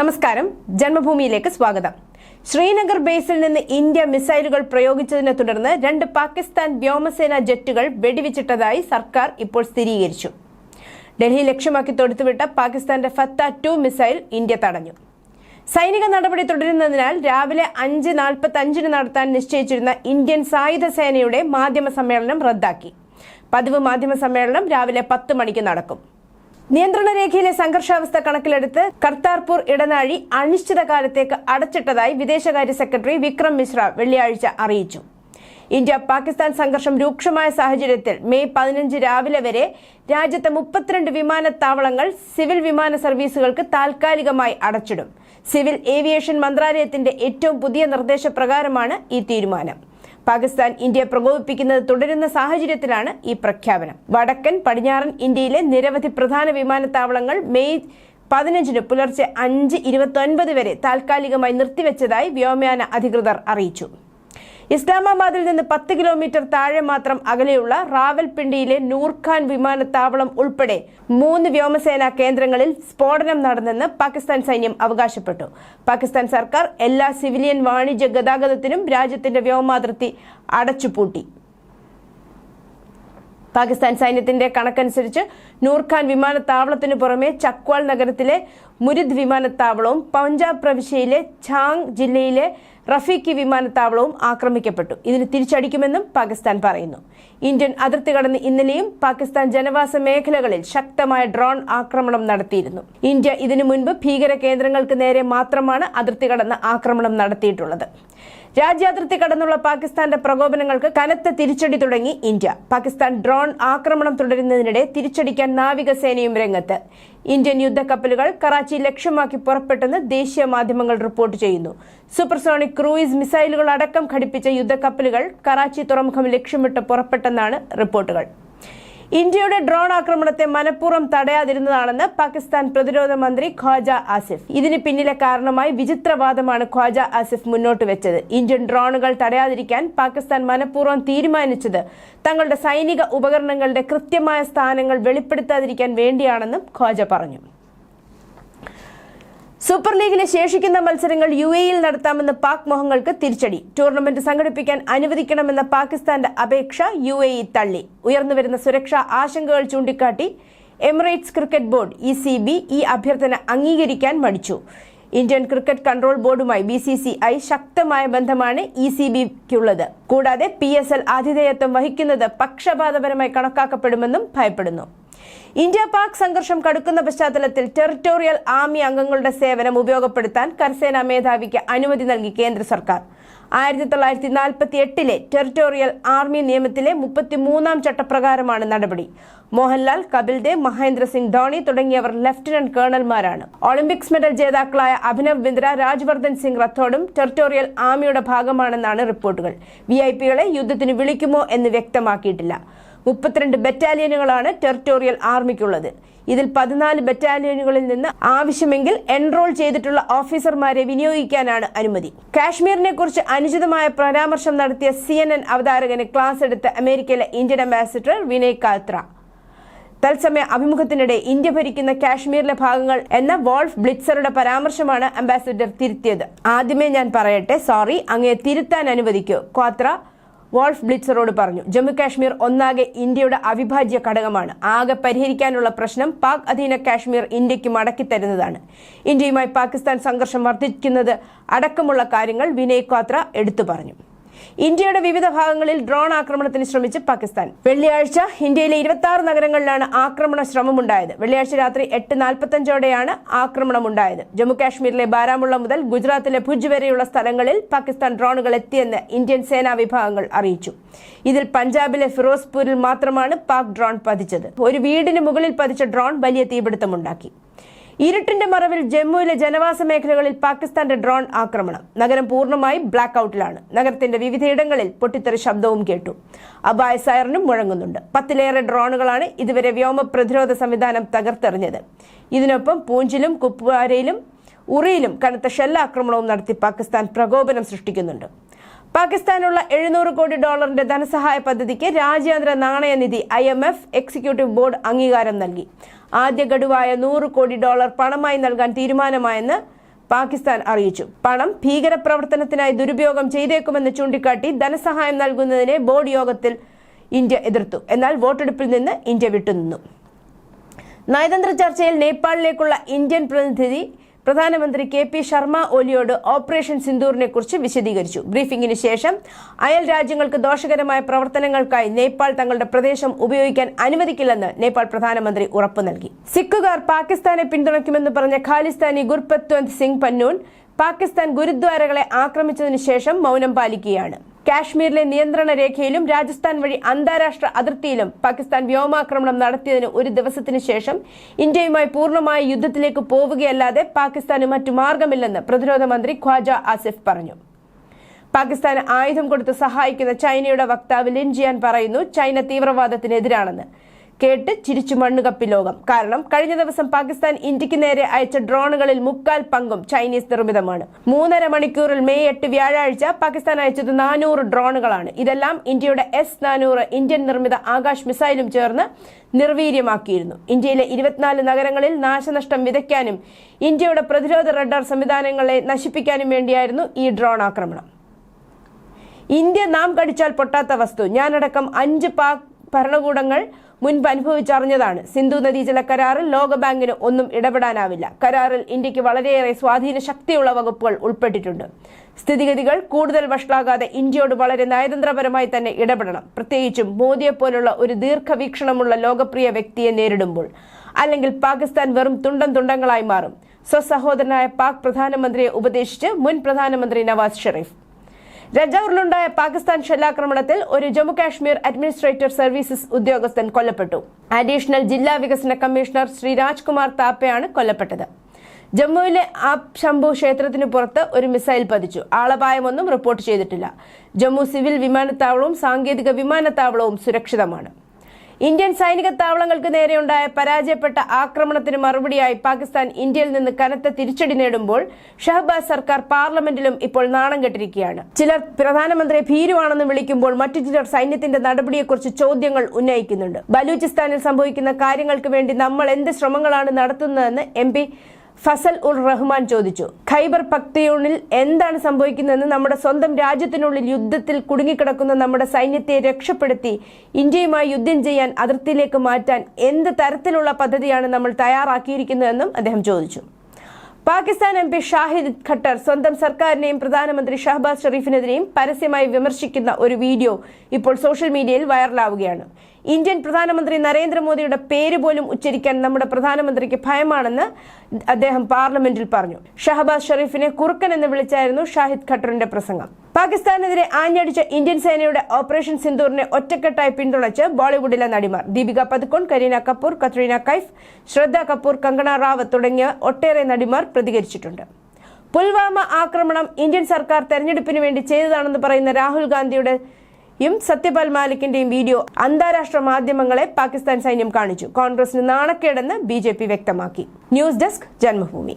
നമസ്കാരം. ജന്മഭൂമിയിലേക്ക് സ്വാഗതം. ശ്രീനഗർ ബേസിൽ നിന്ന് ഇന്ത്യ മിസൈലുകൾ പ്രയോഗിച്ചതിനെ തുടർന്ന് രണ്ട് പാകിസ്ഥാൻ വ്യോമസേന ജെറ്റുകൾ വെടിവെച്ചിട്ടതായി സർക്കാർ ഇപ്പോൾ സ്ഥിരീകരിച്ചു. ഡൽഹി ലക്ഷ്യമാക്കി തൊടുത്തുവിട്ട പാകിസ്ഥാന്റെ ഫത്ത ടു മിസൈൽ ഇന്ത്യ തടഞ്ഞു. സൈനിക നടപടി തുടരുന്നതിനാൽ രാവിലെ അഞ്ച് നാൽപ്പത്തി അഞ്ചിന് നടത്താൻ നിശ്ചയിച്ചിരുന്ന ഇന്ത്യൻ സായുധ സേനയുടെ മാധ്യമ സമ്മേളനം റദ്ദാക്കി. പതിവ് മാധ്യമ സമ്മേളനം രാവിലെ പത്ത് മണിക്ക് നടക്കും. നിയന്ത്രണ രേഖയിലെ സംഘർഷാവസ്ഥ കണക്കിലെടുത്ത് കർത്താർപൂർ ഇടനാഴി അനിശ്ചിതകാലത്തേക്ക് അടച്ചിട്ടതായി വിദേശകാര്യ സെക്രട്ടറി വിക്രം മിശ്ര വെള്ളിയാഴ്ച അറിയിച്ചു. ഇന്ത്യ പാകിസ്ഥാൻ സംഘർഷം രൂക്ഷമായ സാഹചര്യത്തിൽ മെയ് പതിനഞ്ച് രാവിലെ വരെ രാജ്യത്തെ മുപ്പത്തിരണ്ട് വിമാനത്താവളങ്ങൾ സിവിൽ വിമാന സർവീസുകൾക്ക് താൽക്കാലികമായി അടച്ചിടും. സിവിൽ ഏവിയേഷൻ മന്ത്രാലയത്തിന്റെ ഏറ്റവും പുതിയ നിർദ്ദേശപ്രകാരമാണ് ഈ തീരുമാനം. പാകിസ്ഥാൻ ഇന്ത്യയെ പ്രകോപിപ്പിക്കുന്നത് തുടരുന്ന സാഹചര്യത്തിലാണ് ഈ പ്രഖ്യാപനം. വടക്കൻ പടിഞ്ഞാറൻ ഇന്ത്യയിലെ നിരവധി പ്രധാന വിമാനത്താവളങ്ങൾ മെയ് പതിനഞ്ചിന് പുലർച്ചെ അഞ്ച് ഇരുപത്തൊൻപത് വരെ താൽക്കാലികമായി നിർത്തിവെച്ചതായി വ്യോമയാന അധികൃതർ അറിയിച്ചു. ഇസ്ലാമാബാദിൽ നിന്ന് പത്ത് കിലോമീറ്റർ താഴെ മാത്രം അകലെയുള്ള റാവൽപിണ്ടിയിലെ നൂർഖാൻ വിമാനത്താവളം ഉൾപ്പെടെ മൂന്ന് വ്യോമസേനാ കേന്ദ്രങ്ങളിൽ സ്ഫോടനം നടന്നെന്ന് പാകിസ്ഥാൻ സൈന്യം അവകാശപ്പെട്ടു. പാകിസ്ഥാൻ സർക്കാർ എല്ലാ സിവിലിയൻ വാണിജ്യ ഗതാഗതത്തിനും രാജ്യത്തിന്റെ വ്യോമാതിർത്തി അടച്ചുപൂട്ടി. പാകിസ്ഥാൻ സൈന്യത്തിന്റെ കണക്കനുസരിച്ച് നൂർഖാൻ വിമാനത്താവളത്തിനു പുറമെ ചക്വാൾ നഗരത്തിലെ മുരിദ് വിമാനത്താവളവും പഞ്ചാബ് പ്രവിശ്യയിലെ ഝാങ് ജില്ലയിലെ റഫീഖി വിമാനത്താവളവും ആക്രമിക്കപ്പെട്ടു. ഇതിന് തിരിച്ചടിക്കുമെന്നും പാകിസ്ഥാൻ പറയുന്നു. ഇന്ത്യൻ അതിർത്തി കടന്ന് ഇന്നലെയും പാകിസ്ഥാൻ ജനവാസ മേഖലകളിൽ ശക്തമായ ഡ്രോൺ ആക്രമണം നടത്തിയിരുന്നു. ഇന്ത്യ ഇതിനു മുൻപ് ഭീകര കേന്ദ്രങ്ങൾക്ക് നേരെ മാത്രമാണ് അതിർത്തി കടന്ന് ആക്രമണം നടത്തിയിട്ടുള്ളത്. രാജ്യാതിർത്തി കടന്നുള്ള പാകിസ്ഥാന്റെ പ്രകോപനങ്ങൾക്ക് കനത്ത തിരിച്ചടി തുടങ്ങി ഇന്ത്യ. പാകിസ്ഥാൻ ഡ്രോൺ ആക്രമണം തുടരുന്നതിനിടെ തിരിച്ചടിക്കാൻ നാവികസേനയും രംഗത്ത്. ഇന്ത്യൻ യുദ്ധക്കപ്പലുകൾ കറാച്ചി ലക്ഷ്യമാക്കി പുറപ്പെട്ടെന്ന് ദേശീയ മാധ്യമങ്ങൾ റിപ്പോർട്ട് ചെയ്യുന്നു. സൂപ്പർസോണിക് ക്രൂയിസ് മിസൈലുകൾ അടക്കം ഘടിപ്പിച്ച യുദ്ധക്കപ്പലുകൾ കറാച്ചി തുറമുഖം ലക്ഷ്യമിട്ട് പുറപ്പെട്ടെന്നാണ് റിപ്പോർട്ടുകൾ. ഇന്ത്യയുടെ ഡ്രോൺ ആക്രമണത്തെ മനഃപൂർവം തടയാതിരുന്നതാണെന്ന് പാകിസ്ഥാൻ പ്രതിരോധ മന്ത്രി ഖ്വാജ ആസിഫ്. ഇതിന് പിന്നിലെ കാരണമായി വിചിത്രവാദമാണ് ഖ്വാജ ആസിഫ് മുന്നോട്ട് വെച്ചത്. ഇന്ത്യൻ ഡ്രോണുകൾ തടയാതിരിക്കാൻ പാകിസ്ഥാൻ മനഃപൂർവം തീരുമാനിച്ചത് തങ്ങളുടെ സൈനിക ഉപകരണങ്ങളുടെ കൃത്യമായ സ്ഥാനങ്ങൾ വെളിപ്പെടുത്താതിരിക്കാൻ വേണ്ടിയാണെന്നും ഖ്വാജ പറഞ്ഞു. സൂപ്പർ ലീഗിലെ ശേഷിക്കുന്ന മത്സരങ്ങൾ യു എയിൽ നടത്താമെന്ന് പാക് മോഹങ്ങൾക്ക് തിരിച്ചടി. ടൂർണമെന്റ് സംഘടിപ്പിക്കാൻ അനുവദിക്കണമെന്ന പാകിസ്ഥാന്റെ അപേക്ഷ യു എ ഇ തള്ളി ഉയർന്നുവരുന്ന സുരക്ഷാ ആശങ്കകൾ ചൂണ്ടിക്കാട്ടി Emirates cricket board E C B ഈ അഭ്യർത്ഥന അംഗീകരിക്കാൻ മടിച്ചു. ഇന്ത്യൻ ക്രിക്കറ്റ് കൺട്രോൾ ബോർഡുമായി ബി സി സി ഐ ശക്തമായ ബന്ധമാണ് ഇ സി ബിക്കുള്ളത്. കൂടാതെ പി എസ് എൽ ആതിഥേയത്വം വഹിക്കുന്നത് പക്ഷപാതപരമായി കണക്കാക്കപ്പെടുമെന്നും ഭയപ്പെടുന്നു. ഇന്ത്യ പാക് സംഘർഷം കടുക്കുന്ന പശ്ചാത്തലത്തിൽ ടെറിട്ടോറിയൽ ആർമി അംഗങ്ങളുടെ സേവനം ഉപയോഗപ്പെടുത്താൻ കരസേനാ മേധാവിക്ക് അനുമതി നൽകി കേന്ദ്ര സർക്കാർ. ആയിരത്തി തൊള്ളായിരത്തി നാൽപ്പത്തി എട്ടിലെ ടെറിട്ടോറിയൽ ആർമി നിയമത്തിലെ മുപ്പത്തിമൂന്നാം ചട്ടപ്രകാരമാണ് നടപടി. മോഹൻലാൽ കപിൽ ദേവ് മഹേന്ദ്ര സിംഗ് ധോണി തുടങ്ങിയവർ ലഫ്റ്റനന്റ് കേണൽമാരാണ്. ഒളിമ്പിക്സ് മെഡൽ ജേതാക്കളായ അഭിനവ് ബിന്ദ്ര രാജ്വർദ്ധൻ സിംഗ് റത്തോഡും ടെറിട്ടോറിയൽ ആർമിയുടെ ഭാഗമാണെന്നാണ് റിപ്പോർട്ടുകൾ. വി ഐ പികളെ യുദ്ധത്തിന് വിളിക്കുമോ എന്ന് വ്യക്തമാക്കിയിട്ടില്ല. മുപ്പത്തിരണ്ട് ബറ്റാലിയനുകളാണ് ടെറിട്ടോറിയൽ ആർമിക്കുള്ളത്. ഇതിൽ പതിനാല് ബറ്റാലിയനുകളിൽ നിന്ന് ആവശ്യമെങ്കിൽ എൻറോൾ ചെയ്തിട്ടുള്ള ഓഫീസർമാരെ വിനിയോഗിക്കാനാണ് അനുമതി. കാശ്മീരിനെ കുറിച്ച് അനുചിതമായ പരാമർശം നടത്തിയ സി എൻ എൻ അവതാരകന് ക്ലാസ് എടുത്ത അമേരിക്കയിലെ ഇന്ത്യൻ അംബാസിഡർ വിനയ് കാത്ര തത്സമയ അഭിമുഖത്തിനിടെ ഇന്ത്യ ഭരിക്കുന്ന കാശ്മീരിലെ ഭാഗങ്ങൾ എന്ന വോൾഫ് ബ്ലിറ്റ്സറുടെ പരാമർശമാണ് അംബാസിഡർ തിരുത്തിയത്. ആദ്യമേ ഞാൻ പറയട്ടെ സോറി അങ്ങയെ തിരുത്താൻ അനുവദിക്കൂ. ക്വാത്ര വോൾഫ് ബ്ലിറ്റ്സറോട് പറഞ്ഞു ജമ്മു കാശ്മീർ ഒന്നാകെ ഇന്ത്യയുടെ അവിഭാജ്യ ഘടകമാണ്. ആകെ പരിഹരിക്കാനുള്ള പ്രശ്നം പാക് അധീന കാശ്മീർ ഇന്ത്യയ്ക്ക് മടക്കിത്തരുന്നതാണ് ഇന്ത്യയുമായി പാകിസ്ഥാൻ സംഘർഷം വർദ്ധിക്കുന്നത് അടക്കമുള്ള കാര്യങ്ങൾ വിനയ് ക്വാത്ര എടുത്തു പറഞ്ഞു. ഇന്ത്യയുടെ വിവിധ ഭാഗങ്ങളിൽ ഡ്രോൺ ആക്രമണത്തിന് ശ്രമിച്ച് പാകിസ്ഥാൻ. വെള്ളിയാഴ്ച ഇന്ത്യയിലെ ഇരുപത്തി ആറ് നഗരങ്ങളിലാണ് ആക്രമണ ശ്രമമുണ്ടായത്. വെള്ളിയാഴ്ച രാത്രി എട്ട് നാൽപ്പത്തഞ്ചോടെയാണ് ആക്രമണമുണ്ടായത്. ജമ്മു കാശ്മീരിലെ ബാരാമുള്ള മുതൽ ഗുജറാത്തിലെ ഭുജ് വരെയുള്ള സ്ഥലങ്ങളിൽ പാകിസ്ഥാൻ ഡ്രോണുകൾ എത്തിയെന്ന് ഇന്ത്യൻ സേനാ വിഭാഗങ്ങൾ അറിയിച്ചു. ഇതിൽ പഞ്ചാബിലെ ഫിറോസ്പൂരിൽ മാത്രമാണ് പാക് ഡ്രോൺ പതിച്ചത്. ഒരു വീടിന് മുകളിൽ പതിച്ച ഡ്രോൺ വലിയ തീപിടുത്തമുണ്ടാക്കി. ഇരുട്ടിന്റെ മറവിൽ ജമ്മുവിലെ ജനവാസ മേഖലകളിൽ പാകിസ്ഥാന്റെ ഡ്രോൺ ആക്രമണം. നഗരം പൂർണമായി ബ്ലാക്ക് ഔട്ടിലാണ് നഗരത്തിന്റെ വിവിധയിടങ്ങളിൽ പൊട്ടിത്തെറി ശബ്ദവും കേട്ടു. അബായ സൈറനും മുഴങ്ങുന്നുണ്ട്. പത്തിലേറെ ഡ്രോണുകളാണ് ഇതുവരെ വ്യോമ പ്രതിരോധ സംവിധാനം തകർത്തെറിഞ്ഞത്. ഇതിനൊപ്പം പൂഞ്ചിലും കുപ്വാരയിലും ഉറിയിലും കനത്ത ഷെല്ലാക്രമണവും നടത്തി പാകിസ്ഥാൻ പ്രകോപനം സൃഷ്ടിക്കുന്നുണ്ട്. പാകിസ്ഥാനുള്ള എഴുന്നൂറ് കോടി ഡോളറിന്റെ ധനസഹായ പദ്ധതിക്ക് രാജ്യാന്തര നാണയനിധി I M F executive board അംഗീകാരം നൽകി. ആദ്യ ഗഡുവായ നൂറ് കോടി ഡോളർ പണമായി നൽകാൻ തീരുമാനമായെന്ന് പാകിസ്ഥാൻ അറിയിച്ചു. പണം ഭീകരപ്രവർത്തനത്തിനായി ദുരുപയോഗം ചെയ്തേക്കുമെന്ന് ചൂണ്ടിക്കാട്ടി ധനസഹായം നൽകുന്നതിനെ ബോർഡ് യോഗത്തിൽ ഇന്ത്യ എതിർത്തു. എന്നാൽ വോട്ടെടുപ്പിൽ നിന്ന് ഇന്ത്യ വിട്ടുനിന്നു. നയതന്ത്ര ചർച്ചയിൽ നേപ്പാളിലേക്കുള്ള ഇന്ത്യൻ പ്രതിനിധി പ്രധാനമന്ത്രി കെ പി ശർമ്മ ഒലിയോട് ഓപ്പറേഷൻ സിന്ദൂറിനെ കുറിച്ച് വിശദീകരിച്ചു. ബ്രീഫിംഗിന് ശേഷം അയൽ രാജ്യങ്ങൾക്ക് ദോഷകരമായ പ്രവർത്തനങ്ങൾക്കായി നേപ്പാൾ തങ്ങളുടെ പ്രദേശം ഉപയോഗിക്കാൻ അനുവദിക്കില്ലെന്ന് നേപ്പാൾ പ്രധാനമന്ത്രി ഉറപ്പു നൽകി. സിഖുകാർ പാകിസ്ഥാനെ പിന്തുണയ്ക്കുമെന്ന് പറഞ്ഞ ഖാലിസ്ഥാനി ഗുർപത്വന്ത് സിംഗ് പന്നൂൺ പാകിസ്ഥാൻ ഗുരുദ്വാരകളെ ആക്രമിച്ചതിനു ശേഷം മൗനം പാലിക്കുകയാണ്. കാശ്മീരിലെ നിയന്ത്രണ രേഖയിലും രാജസ്ഥാൻ വഴി അന്താരാഷ്ട്ര അതിർത്തിയിലും പാകിസ്ഥാൻ വ്യോമാക്രമണം നടത്തിയതിന് ഒരു ദിവസത്തിനു ശേഷം ഇന്ത്യയുമായി പൂർണമായ യുദ്ധത്തിലേക്ക് പോവുകയല്ലാതെ പാകിസ്ഥാന് മറ്റു മാർഗമില്ലെന്ന് പ്രതിരോധ മന്ത്രി ഖ്വാജ ആസിഫ് പറഞ്ഞു. പാകിസ്ഥാന് ആയുധം കൊടുത്ത് സഹായിക്കുന്ന ചൈനയുടെ വക്താവ് ലിൻ ജിയാൻ പറയുന്നു ചൈന തീവ്രവാദത്തിനെതിരാണെന്ന്. കേട്ട് ചിരിച്ചു മണ്ണുകപ്പി ലോകം. കാരണം കഴിഞ്ഞ ദിവസം പാകിസ്ഥാൻ ഇന്ത്യയ്ക്ക് നേരെ അയച്ച ഡ്രോണുകളിൽ മുക്കാൽ പങ്കും ചൈനീസ് നിർമ്മിതമാണ്. മൂന്നര മണിക്കൂറിൽ മെയ് എട്ട് വ്യാഴാഴ്ച പാകിസ്ഥാൻ അയച്ചത് നാനൂറ് ഡ്രോണുകളാണ്. ഇതെല്ലാം ഇന്ത്യയുടെ എസ് നാനൂറ് ഇന്ത്യൻ നിർമ്മിത ആകാശ് മിസൈലും ചേർന്ന് നിർവീര്യമാക്കിയിരുന്നു. ഇന്ത്യയിലെ ഇരുപത്തിനാല് നഗരങ്ങളിൽ നാശനഷ്ടം വിതയ്ക്കാനും ഇന്ത്യയുടെ പ്രതിരോധ റഡാർ സംവിധാനങ്ങളെ നശിപ്പിക്കാനും വേണ്ടിയായിരുന്നു ഈ ഡ്രോൺ ആക്രമണം. ഇന്ത്യ നാം കടിച്ചാൽ പൊട്ടാത്ത വസ്തു. ഞാനടക്കം അഞ്ച് പാക് ഭരണകൂടങ്ങൾ മുൻപ് അനുഭവിച്ചറിഞ്ഞതാണ്. സിന്ധു നദീജല കരാറിൽ ലോകബാങ്കിന് ഒന്നും ഇടപെടാനാവില്ല. കരാറിൽ ഇന്ത്യയ്ക്ക് വളരെയേറെ സ്വാധീന ശക്തിയുള്ള വകുപ്പുകൾ ഉൾപ്പെട്ടിട്ടുണ്ട്. സ്ഥിതിഗതികൾ കൂടുതൽ വഷളാകാതെ ഇന്ത്യയോട് വളരെ നയതന്ത്രപരമായി തന്നെ ഇടപെടണം. പ്രത്യേകിച്ചും മോദിയെ പോലുള്ള ഒരു ദീർഘവീക്ഷണമുള്ള ലോകപ്രിയ വ്യക്തിയെ നേരിടുമ്പോൾ. അല്ലെങ്കിൽ പാകിസ്ഥാൻ വെറും തുണ്ടം തുണ്ടങ്ങളായി മാറും. സ്വസഹോദരനായ പാക് പ്രധാനമന്ത്രിയെ ഉപദേശിച്ച് മുൻ പ്രധാനമന്ത്രി നവാസ് ഷെറീഫ്. രജൌറിലുണ്ടായ പാകിസ്ഥാൻ ഷെല്ലാക്രമണത്തിൽ ഒരു ജമ്മു കാശ്മീർ അഡ്മിനിസ്ട്രേറ്റർ സർവീസസ് ഉദ്യോഗസ്ഥൻ കൊല്ലപ്പെട്ടു. അഡീഷണൽ ജില്ലാ വികസന കമ്മീഷണർ ശ്രീ രാജ്കുമാർ താപ്പയാണ് കൊല്ലപ്പെട്ടത്. ജമ്മുവിലെ ആപ് ശംഭു ക്ഷേത്രത്തിന് പുറത്ത് ഒരു മിസൈൽ പതിച്ചു. ആളപായമൊന്നും റിപ്പോർട്ട് ചെയ്തിട്ടില്ല. ജമ്മു സിവിൽ വിമാനത്താവളവും സാങ്കേതിക വിമാനത്താവളവും സുരക്ഷിതമാണ്. ഇന്ത്യൻ സൈനിക താവളങ്ങൾക്ക് നേരെയുണ്ടായ പരാജയപ്പെട്ട ആക്രമണത്തിന് മറുപടിയായി പാകിസ്ഥാൻ ഇന്ത്യയിൽ നിന്ന് കനത്ത തിരിച്ചടി നേടുമ്പോൾ ഷഹബാസ് സർക്കാർ പാർലമെന്റിലും ഇപ്പോൾ നാണം കെട്ടിരിക്കുകയാണ്. ചിലർ പ്രധാനമന്ത്രിയെ ഭീരുവാണെന്ന് വിളിക്കുമ്പോൾ മറ്റു ചിലർ സൈന്യത്തിന്റെ നടപടിയെക്കുറിച്ച് ചോദ്യങ്ങൾ ഉന്നയിക്കുന്നുണ്ട്. ബലൂചിസ്ഥാനിൽ സംഭവിക്കുന്ന കാര്യങ്ങൾക്ക് വേണ്ടി നമ്മൾ എന്ത് ശ്രമങ്ങളാണ് നടത്തുന്നതെന്ന് എം ഫസൽ ഉൾ റഹ്മാൻ ചോദിച്ചു ഖൈബർ പക്തിയൂണിൽ എന്താണ് സംഭവിക്കുന്നതെന്ന് നമ്മുടെ സ്വന്തം രാജ്യത്തിനുള്ളിൽ യുദ്ധത്തിൽ കുടുങ്ങിക്കിടക്കുന്ന നമ്മുടെ സൈന്യത്തെ രക്ഷപ്പെടുത്തി ഇന്ത്യയുമായി യുദ്ധം ചെയ്യാൻ അതിർത്തിയിലേക്ക് മാറ്റാൻ എന്ത് തരത്തിലുള്ള പദ്ധതിയാണ് നമ്മൾ തയ്യാറാക്കിയിരിക്കുന്നതെന്നും അദ്ദേഹം ചോദിച്ചു. പാകിസ്ഥാൻ എം പി ഷാഹിദ് ഖട്ടർ സ്വന്തം സർക്കാരിനെയും പ്രധാനമന്ത്രി ഷഹബാസ് ഷെറീഫിനെതിരെയും പരസ്യമായി വിമർശിക്കുന്ന ഒരു വീഡിയോ ഇപ്പോൾ സോഷ്യൽ മീഡിയയിൽ വൈറലാവുകയാണ്. ഇന്ത്യൻ പ്രധാനമന്ത്രി നരേന്ദ്രമോദിയുടെ പേര് പോലും ഉച്ചരിക്കാൻ നമ്മുടെ പ്രധാനമന്ത്രിക്ക് ഭയമാണെന്ന് അദ്ദേഹം പാർലമെന്റിൽ പറഞ്ഞു. ഷഹബാസ് ഷെറീഫിനെ കുറുക്കൻ എന്ന് വിളിച്ചായിരുന്നു ഷാഹിദ് ഖട്ടറിന്റെ പ്രസംഗം. പാകിസ്ഥാനെതിരെ ആഞ്ഞടിച്ച ഇന്ത്യൻ സേനയുടെ ഓപ്പറേഷൻ സിന്ദൂറിനെ ഒറ്റക്കെട്ടായി പിന്തുണച്ച് ബോളിവുഡിലെ നടിമാർ ദീപിക പതുക്കോൺ കരീന കപൂർ കത്രീന കൈഫ് ശ്രദ്ധ കപൂർ കങ്കണ റാവത്ത് തുടങ്ങിയ ഒട്ടേറെ നടിമാർ പ്രതികരിച്ചിട്ടുണ്ട്. പുൽവാമ ആക്രമണം ഇന്ത്യൻ സർക്കാർ തെരഞ്ഞെടുപ്പിന് വേണ്ടി ചെയ്തതാണെന്ന് പറയുന്ന രാഹുൽ ഗാന്ധിയുടെ യും സത്യപാൽ മാലിക്കിന്റെയും വീഡിയോ അന്താരാഷ്ട്ര മാധ്യമങ്ങളെ പാകിസ്ഥാൻ സൈന്യം കാണിച്ചു. കോൺഗ്രസിന് നാണക്കേടെന്ന് ബി വ്യക്തമാക്കി. News desk Janmabhumi.